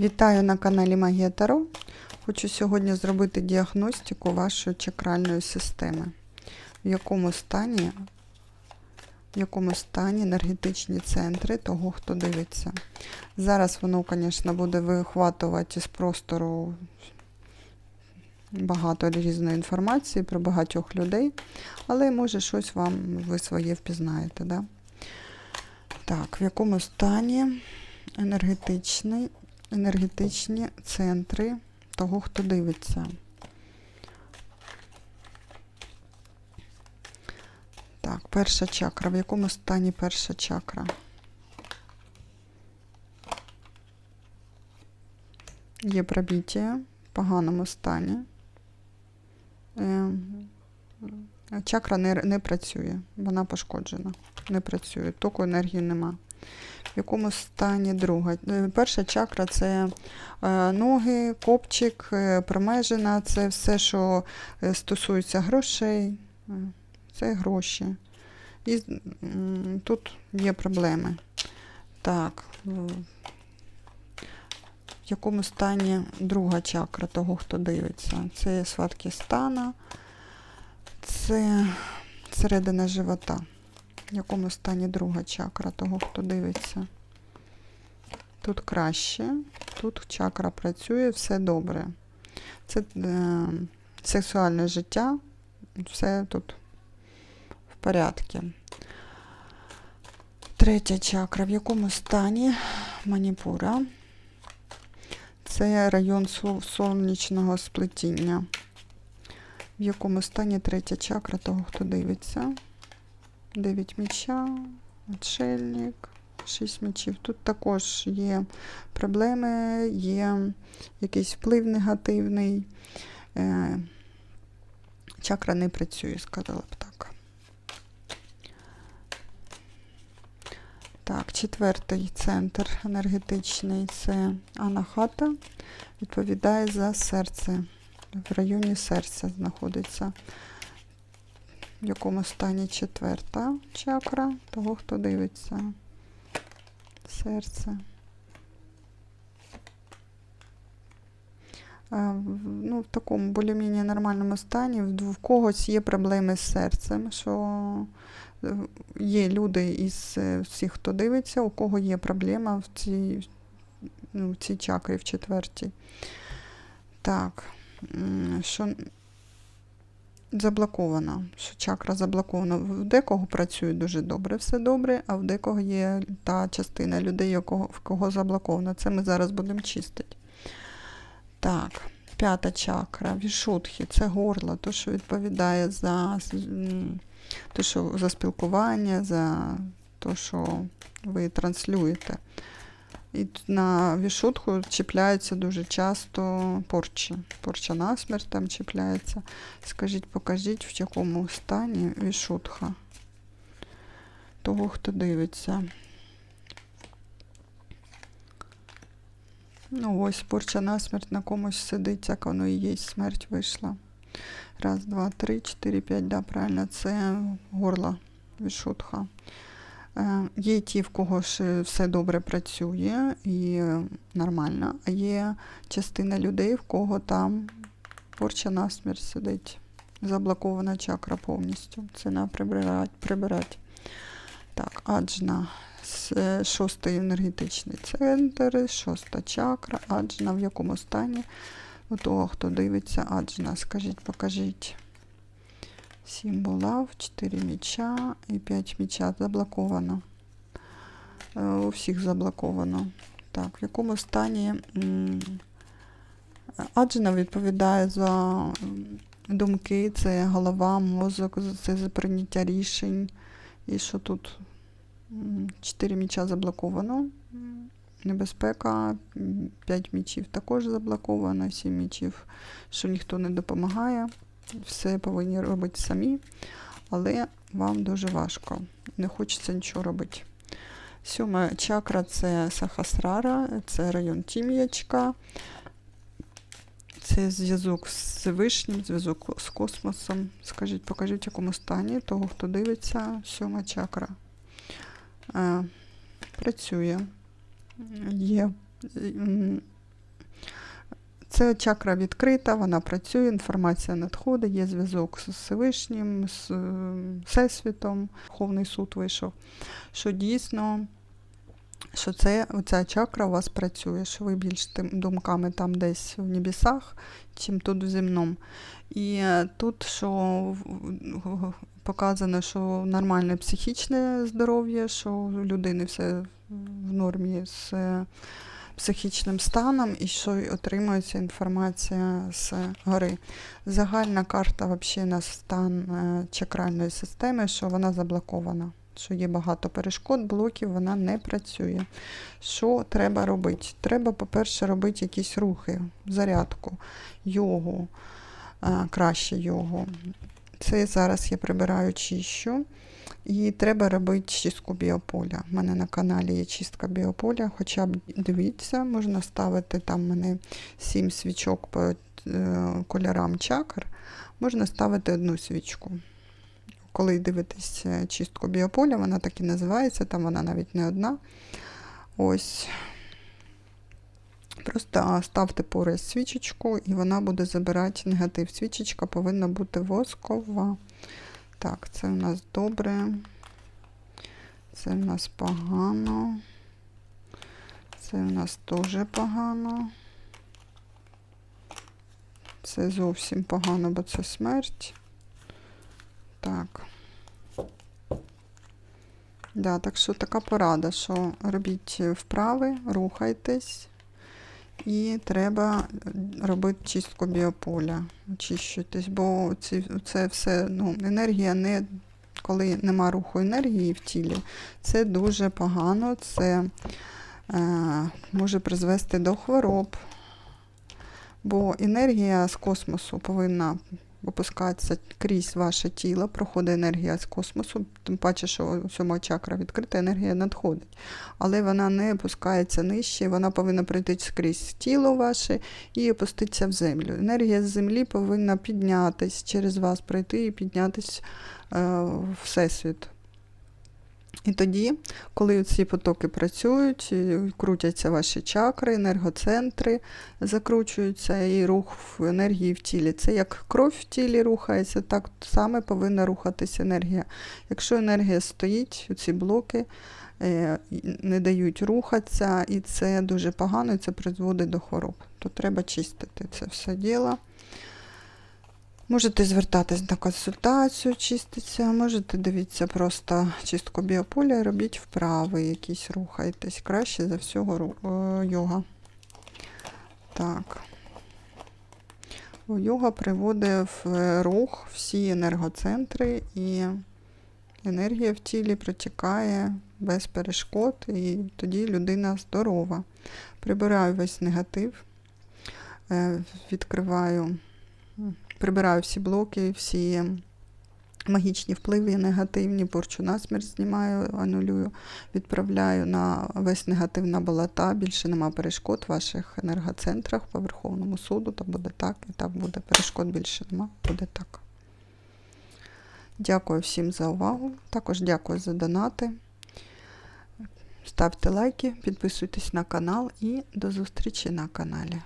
Вітаю на каналі Магія Таро. Хочу сьогодні зробити діагностику вашої чакральної системи. В якому стані, в якому стані енергетичні центри того, хто дивиться. Зараз воно, звісно, буде вихватувати з простору багато різної інформації про багатьох людей, але може щось вам ви своє впізнаєте. Да? Так, в якому стані енергетичний енергетичні центри того, хто дивиться. Так, перша чакра. В якому стані перша чакра? Є пробіття в поганому стані. Е, Чакра не, не працює, вона пошкоджена. Не працює, току енергії нема в якому стані друга. Е, Перша чакра це е, ноги, копчик, е, промежина, це все, що стосується грошей, це гроші. І тут є проблеми. Так, в якому стані друга чакра того, хто дивиться? Це сватки стана, це середина живота. В якому стані друга чакра того, хто дивиться. Тут краще, тут чакра працює, все добре. Це е, сексуальне життя, все тут в порядку. Третя чакра. В якому стані маніпура? Це район сонячного сплетіння. В якому стані третя чакра того, хто дивиться? 9 меча, отшельник, 6 мечів. Тут також є проблеми, є якийсь вплив негативний. Е, Чакра не працює, сказала б так. Так, четвертий центр енергетичний це анахата. Відповідає за серце. В районі серця знаходиться в якому стані четверта чакра, того, хто дивиться. Серце. Ну, в такому більш-менш нормальному стані, в в когось є проблеми з серцем, що е, є люди із е, всіх, хто дивиться, у кого є проблема в цій, ну, в цій чакрі, в четвертій. Так, що заблокована, що чакра заблокована. В декого працює дуже добре, все добре, а в декого є та частина людей, в кого заблокована. Це ми зараз будемо чистити. Так, п'ята чакра, вішутхи, це горло, то, що відповідає за, то, що, за спілкування, за те, що ви транслюєте. І на вішутку чіпляються дуже часто порчі. Порча насмерть там чіпляється. Скажіть, покажіть, в якому стані вішутха того, хто дивиться. Ну, ось порча насмерть на комусь сидить, як воно і є, смерть вийшла. Раз, два, три, чотири, п'ять, да, правильно, це горло вішутха. Е, Є ті, в кого ж все добре працює і нормально, а є частина людей, в кого там порча насмерть сидить. Заблокована чакра повністю. Це треба прибирати. прибирати. Так, аджна. Е, Шостий енергетичний центр, шоста чакра, аджна. В якому стані? У того, хто дивиться, аджна. Скажіть, покажіть. Сім булав, 4 міча і 5 міча заблоковано. Е, У всіх заблоковано. Так, в якому стані м, Аджина відповідає за думки, це голова, мозок, це за прийняття рішень. І що тут 4 міча заблоковано. Небезпека, 5 мічів також заблоковано, 7 мічів, що ніхто не допомагає все повинні робити самі, але вам дуже важко. Не хочеться нічого робити. Сьома чакра це Сахасрара, це район тім'ячка. Це зв'язок з Вишнім, зв'язок з космосом. Скажіть, покажіть, в якому стані того, хто дивиться, сьома чакра. Е, працює. Є Це чакра відкрита, вона працює, інформація надходить, є зв'язок з Всевишнім, з е, Всесвітом, Верховний суд вийшов, що дійсно, що це, оця чакра у вас працює, що ви більш тим думками там десь в небесах, чим тут в земному. І е, тут, що показано, що нормальне психічне здоров'я, що у людини все в нормі з психічним станом і що отримується інформація з гори. Загальна карта взагалі на стан е, чакральної системи, що вона заблокована. Що є багато перешкод, блоків, вона не працює. Що треба робити? Треба, по-перше, робити якісь рухи, зарядку, йогу, е, краще йогу. Це зараз я прибираю чищу. І треба робити чистку біополя. У мене на каналі є чистка біополя, хоча б дивіться, можна ставити там мене 7 свічок по е, кольорам чакр, можна ставити одну свічку. Коли дивитесь е, чистку біополя, вона так і називається, там вона навіть не одна. Ось. Просто ставте поряд свічечку, і вона буде забирати негатив. Свічечка повинна бути воскова. Так, це у нас добре. Це у нас погано. Це у нас теж погано. Це зовсім погано, бо це смерть. Так. Да, так що така порада, що робіть вправи, рухайтесь. І треба робити чистку біополя, очищуватись, бо ці, це все, ну, енергія не, коли нема руху енергії в тілі, це дуже погано, це е, може призвести до хвороб, бо енергія з космосу повинна опускатися крізь ваше тіло, проходить енергія з космосу, тим паче, що сьома чакра відкрита, енергія надходить. Але вона не опускається нижче, вона повинна пройти скрізь тіло ваше і опуститися в землю. Енергія з землі повинна піднятись через вас, пройти і піднятись е, всесвіт. І тоді, коли ці потоки працюють, крутяться ваші чакри, енергоцентри закручуються, і рух в енергії в тілі. Це як кров в тілі рухається, так саме повинна рухатися енергія. Якщо енергія стоїть, ці блоки е, не дають рухатися, і це дуже погано, і це призводить до хвороб. То треба чистити це все діло. Можете звертатись на консультацію, чиститься, можете дивитися просто чистку біополя і робіть вправи, якісь рухайтесь. Краще за всього е, йога. Так. Йога приводить в е, рух всі енергоцентри і енергія в тілі протікає без перешкод, і тоді людина здорова. Прибираю весь негатив, е, відкриваю прибираю всі блоки, всі магічні впливи негативні, порчу насмерть знімаю, анулюю, відправляю на весь негатив на болота. Більше нема перешкод в ваших енергоцентрах по Верховному суду, то буде так і так буде. Перешкод більше нема, буде так. Дякую всім за увагу. Також дякую за донати. Ставте лайки, підписуйтесь на канал і до зустрічі на каналі.